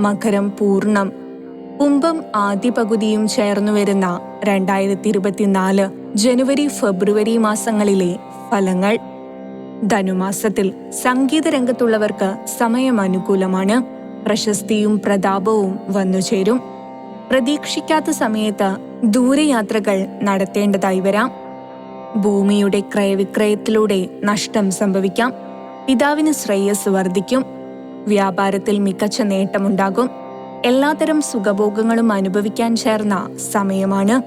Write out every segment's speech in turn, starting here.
മകരം പൂർണം കുംഭം ആദ്യ പകുതിയും ചേർന്നു വരുന്ന രണ്ടായിരത്തി ഇരുപത്തിനാല് ജനുവരി ഫെബ്രുവരി മാസങ്ങളിലെ ഫലങ്ങൾ. ധനുമാസത്തിൽ സംഗീത രംഗത്തുള്ളവർക്ക് സമയം അനുകൂലമാണ്. പ്രശസ്തിയും പ്രതാപവും വന്നുചേരും പ്രതീക്ഷിക്കാത്ത സമയത്ത് ദൂരയാത്രകൾ നടത്തേണ്ടതായി വരാം. ഭൂമിയുടെ ക്രയവിക്രയത്തിലൂടെ നഷ്ടം സംഭവിക്കാം. പിതാവിന് ശ്രേയസ് വർദ്ധിക്കും. വ്യാപാരത്തിൽ മികച്ച നേട്ടമുണ്ടാകും. എല്ലാത്തരം സുഖഭോഗങ്ങളും അനുഭവിക്കാൻ ചേർന്ന സമയമാണ്.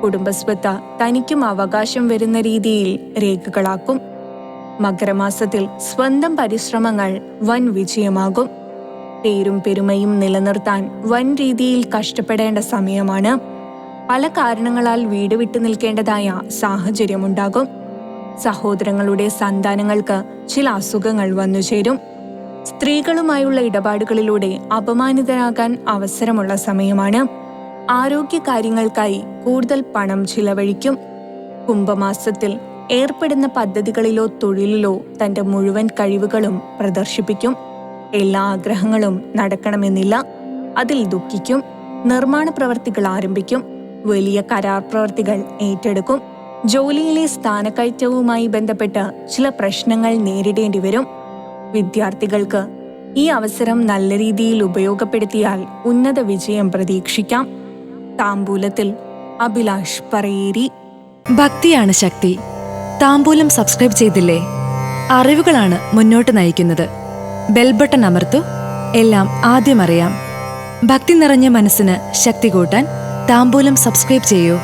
കുടുംബസ്വത്ത് തനിക്കും അവകാശം വരുന്ന രീതിയിൽ രേഖകളാക്കും. മകരമാസത്തിൽ സ്വന്തം പരിശ്രമങ്ങൾ വൻ വിജയമാകും. പേരും പെരുമയും നിലനിർത്താൻ വൻ രീതിയിൽ കഷ്ടപ്പെടേണ്ട സമയമാണ്. പല കാരണങ്ങളാൽ വീട് വിട്ടു നിൽക്കേണ്ടതായ സാഹചര്യമുണ്ടാകും. സഹോദരങ്ങളുടെ സന്താനങ്ങൾക്ക് ചില അസുഖങ്ങൾ വന്നുചേരും. സ്ത്രീകളുമായുള്ള ഇടപാടുകളിലൂടെ അപമാനിതരാകാൻ അവസരമുള്ള സമയമാണ്. ആരോഗ്യ കാര്യങ്ങൾക്കായി കൂടുതൽ പണം ചിലവഴിക്കും. കുംഭമാസത്തിൽ ഏർപ്പെടുന്ന പദ്ധതികളിലോ തൊഴിലിലോ തന്റെ മുഴുവൻ കഴിവുകളും പ്രദർശിപ്പിക്കും. എല്ലാ ആഗ്രഹങ്ങളും നടക്കണമെന്നില്ല. അതിൽ ദുഃഖിക്കും. നിർമ്മാണ പ്രവർത്തികൾ ആരംഭിക്കും. വലിയ കരാർ പ്രവർത്തികൾ ഏറ്റെടുക്കും. ജോലിയിലെ സ്ഥാനക്കയറ്റവുമായി ബന്ധപ്പെട്ട് ചില പ്രശ്നങ്ങൾ നേരിടേണ്ടി വരും വിദ്യാർത്ഥികൾക്ക് ഈ അവസരം നല്ല രീതിയിൽ ഉപയോഗപ്പെടുത്തിയാൽ ഉന്നത വിജയം പ്രതീക്ഷിക്കാം. താമ്പൂലത്തിൽ അഭിലാഷ് പറയേരി. ഭക്തിയാണ് ശക്തി. താമ്പൂലം സബ്സ്ക്രൈബ് ചെയ്തില്ലേ? അറിവുകളാണ് മുന്നോട്ട് നയിക്കുന്നത്. ബെൽബട്ടൺ അമർത്തു. എല്ലാം ആദ്യം അറിയാം. ഭക്തി നിറഞ്ഞ മനസ്സിന് ശക്തി കൂട്ടാൻ താമ്പൂലം സബ്സ്ക്രൈബ് ചെയ്യൂ.